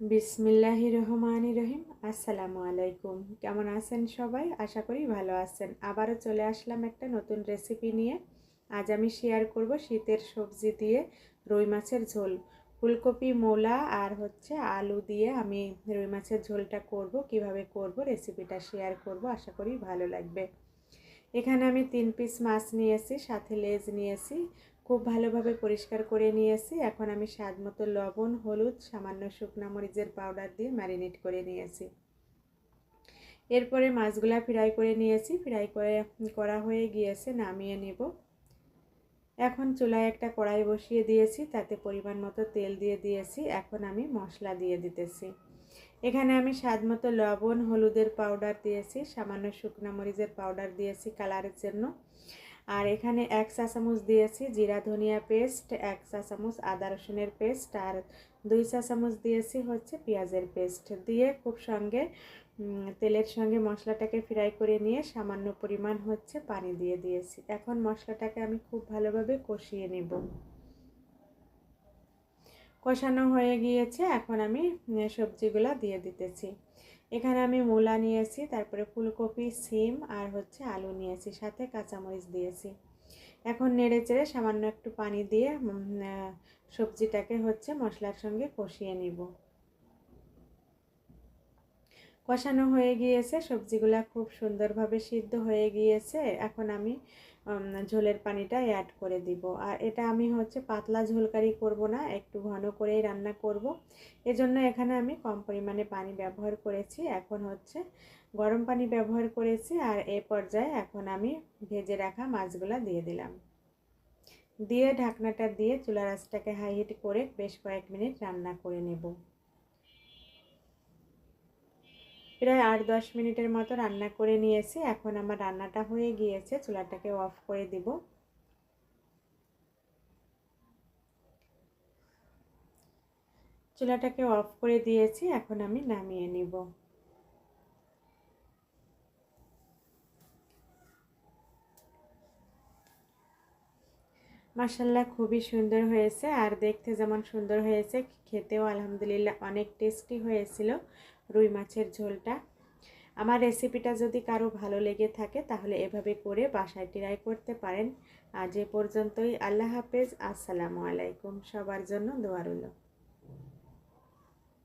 বিসমিল্লাহি রহমান রহিম। আসসালামু আলাইকুম। কেমন আছেন সবাই? আশা করি ভালো আছেন। আবারও চলে আসলাম একটা নতুন রেসিপি নিয়ে। আজ আমি শেয়ার করব শীতের সবজি দিয়ে রুই মাছের ঝোল। ফুলকপি, মোলা আর হচ্ছে আলু দিয়ে আমি রুই মাছের ঝোলটা করব। কীভাবে করব রেসিপিটা শেয়ার করব। আশা করি ভালো লাগবে। এখানে আমি তিন পিস মাছ নিয়েছি, সাথে লেজ নিয়েছি। খুব ভালোভাবে পরিষ্কার করে নিয়েছি। এখন আমি স্বাদ মতো লবণ, হলুদ, সামান্য শুকনো মরিচের পাউডার দিয়ে ম্যারিনেট করে নিয়েছি। এরপরে মাছগুলা ফ্রাই করে নিয়েছি। ফ্রাই করে, করা হয়ে গিয়েছে, নামিয়ে নেব। এখন চুলায় একটা কড়াই বসিয়ে দিয়েছি, তাতে পরিমাণ মতো তেল দিয়ে দিয়েছি। এখন আমি মশলা দিয়ে দিতেছি। এখানে আমি স্বাদ মতো লবণ, হলুদের পাউডার দিয়েছি, সামান্য শুকনো মরিচের পাউডার দিয়েছি কালারের জন্য। আর এখানে এক চা চামচ দিয়েছি, জিরা ধনিয়া পেস্ট, এক চা চামচ আদা রসুনের পেস্ট আর দুই চা চামচ দিয়েছি হচ্ছে পেঁয়াজের পেস্ট। দিয়ে খুব সঙ্গে তেলের সঙ্গে মশলাটাকে ফ্রাই করে নিয়ে সামান্য পরিমাণ হচ্ছে পানি দিয়ে দিয়েছি। এখন মশলাটাকে আমি খুব ভালোভাবে কষিয়ে নেব। কষানো হয়ে গিয়েছে, এখন আমি সবজিগুলা দিয়ে দিতেছি। এখানে আমি মূলা নিয়েছি, তারপরে ফুলকপি, সিম আর হচ্ছে আলু নিয়েছি, সাথে কাঁচামরিচ দিয়েছি। এখন নেড়ে চেড়ে সামান্য একটু পানি দিয়ে সবজিটাকে হচ্ছে মশলার সঙ্গে কষিয়ে নিব। কষানো হয়ে গিয়েছে, সবজিগুলা খুব সুন্দরভাবে সিদ্ধ হয়ে গিয়েছে। এখন আমি ঝোলের পানিটা অ্যাড করে দিব। আর এটা আমি হচ্ছে পাতলা ঝোলকারি করব না, একটু ঘন করেই রান্না করব। এজন্য এখানে আমি কম পরিমাণে পানি ব্যবহার করেছি। এখন হচ্ছে গরম পানি ব্যবহার করেছি আর এ পর্যায়ে এখন আমি ভেজে রাখা মাছগুলো দিয়ে দিলাম। দিয়ে ঢাকনাটা দিয়ে চুলা রাসটাকে হাই হিট করে বেশ কয়েক মিনিট রান্না করে নেব। প্রায় আট দশ মিনিটের মতো রান্না করে নিয়েছি। এখন আমার রান্নাটা হয়ে গিয়েছে, চুলাটাকে অফ করে দিব। চুলাটাকে অফ করে দিয়েছি, এখন আমি নামিয়ে নিব। মাসাল্লাহ খুবই সুন্দর হয়েছে। আর দেখতে যেমন সুন্দর হয়েছে, খেতেও আলহামদুলিল্লাহ অনেক টেস্টি হয়েছিল রুই মাছের ঝোলটা। আমার রেসিপিটা যদি কারও ভালো লেগে থাকে, তাহলে এভাবে করে বাসায় ট্রাই করতে পারেন। আজ এ পর্যন্তই। আল্লাহ হাফেজ। আসসালামু আলাইকুম। সবার জন্য দোয়া